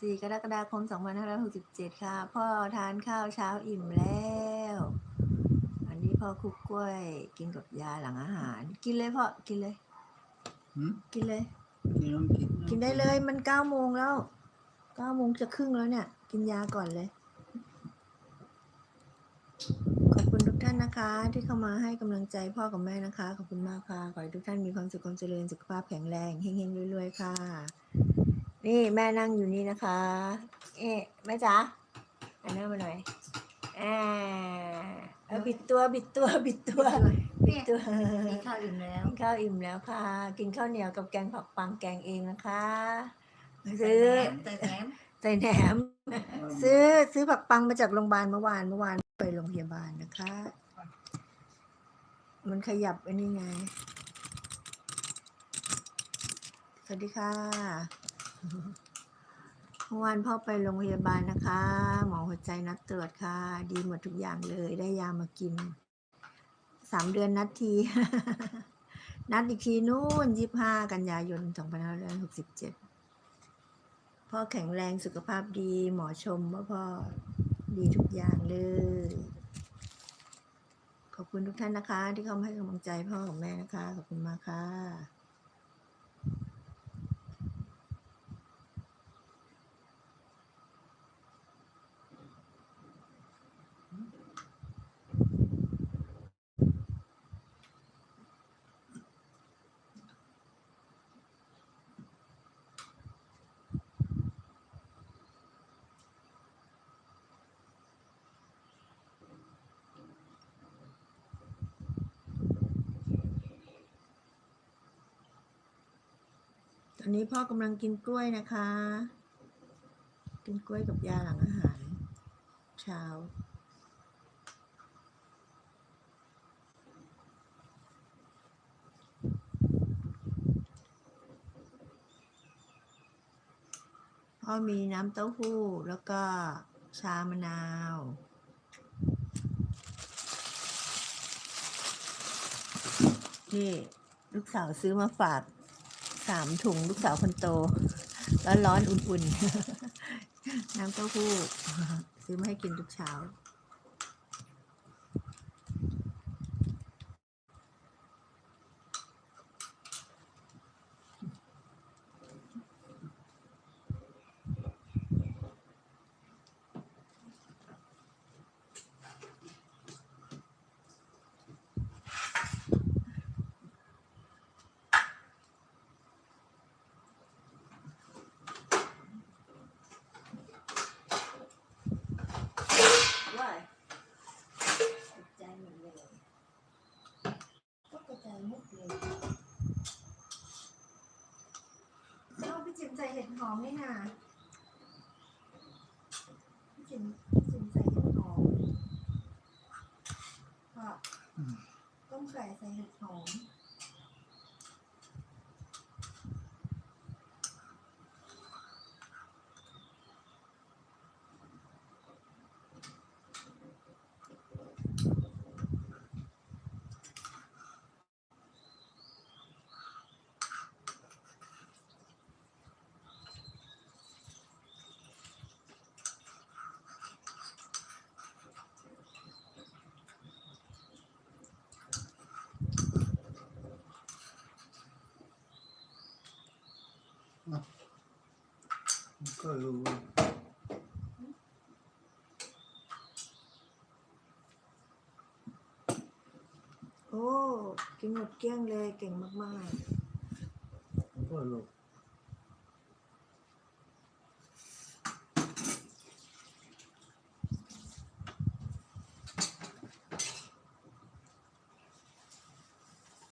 4 กรกฎาคม 2567 ค่ะ พ่อทานข้าวเช้าอิ่มแล้ว อันนี้พ่อคลุกกล้วย กินกับยาหลังอาหาร กินเลยพ่อ กินเลย หืมกินเลยนี่ต้องกินกินได้เลยมันเก้าโมงแล้วเก้าโมงจะครึ่งแล้วเนี่ย กินยาก่อนเลย ขอบคุณทุกท่านนะคะ ที่เข้ามาให้กำลังใจพ่อกับแม่นะคะ ขอบคุณมากค่ะ ขอให้ทุกท่านมีความสุขความเจริญสุขภาพแข็งแรงเฮงๆรวยๆค่ะ นี่แม่นั่งอยู่นี่นะคะ เอ๊ะแม่จ๋าอันนั้นมาหน่อยอ่าเอาบิดตัวบิดตัวบิดตัวบิดตัวมีข้าวอิ่มแล้วกินข้าวอิ่มแล้วค่ะ กินข้าวเหนียวกับแกงผักปังแกงเองนะคะซื้อใส่แหนมใส่แหนมซื้อซื้อผักปังมาจากโรงพยาบาลเมื่อวานเมื่อวานไปโรงพยาบาลนะคะ มันขยับอันนี้ไง สวัสดีค่ะ เมื่อวานพ่อไปโรงพยาบาลนะคะ หมอหัวใจนัดตรวจค่ะ ดีหมดทุกอย่างเลย ได้ยามากิน สามเดือนนัดที นัดอีกทีนู่นยี่ห้ากันยายนสองพันห้าร้อยหกสิบเจ็ดพ่อแข็งแรงสุขภาพดี หมอชมว่าพ่อดีทุกอย่างเลย ขอบคุณทุกท่านนะคะ ที่เข้ามาให้กำลังใจพ่อกับแม่นะคะ ขอบคุณมากค่ะ อนนี้พ่อกำลังกินกล้วยนะคะ กินกล้วยกับยาหลังอาหาร เช้า พ่อมีน้ำเต้าหู้แล้วก็ชามะนาวนี่ลูกสาวซื้อมาฝาก สามถุงลูกสาวคนโตร้อนร้อนๆ อุ่นๆ น้ำเต้าหู้ ซื้อมาให้กินทุกเช้าตกใจหมดเลยก็กระจายหมดเลยเอาพี่จิมใส่เหอมนี่นะพี่จิมพี่จิมใส่เห็ดหอมก็ต้มไก่ใส่เห็ดหอม ก็รู้โอ้ กินหมดเกลี้ยงเลยเก่งมากก็รู้